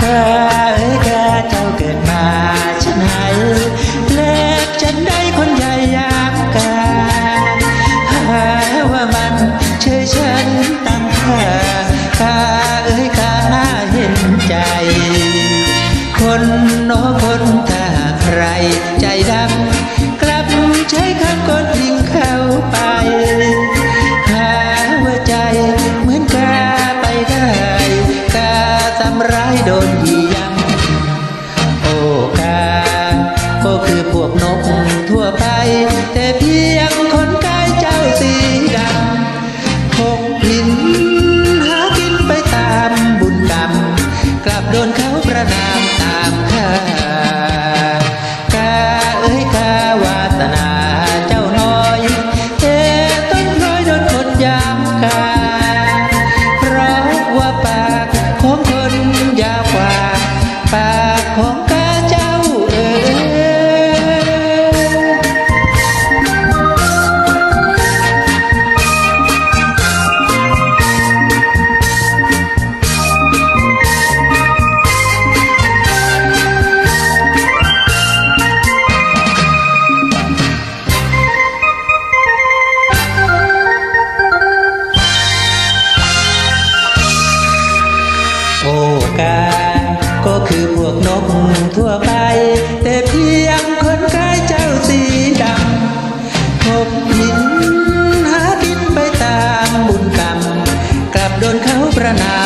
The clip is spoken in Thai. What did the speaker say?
ข้เอ้ยข้เจ้าเกิดมาฉันหาเล็กฉันได้คนใหญ่ยามกาหาว่ามันเชยฉันตั้งค่าข้เอ้ยข้เห็นใจ คนโนคนถ้าใครใจดำกลับใช้ โดนยียบโอกาก็คือพวกนกทั่วไป แต่เพียงคนกายเจ้าสีดำพกหินหากินไปตามบุญกรรม กลับโดนเขาประนามตาม กา ก็คือพวกนกทั่วไป แต่เพียงคนกลายเจ้าสีดำพบหินหากินไปตามบุญกรรม กลับโดนเขาประนาม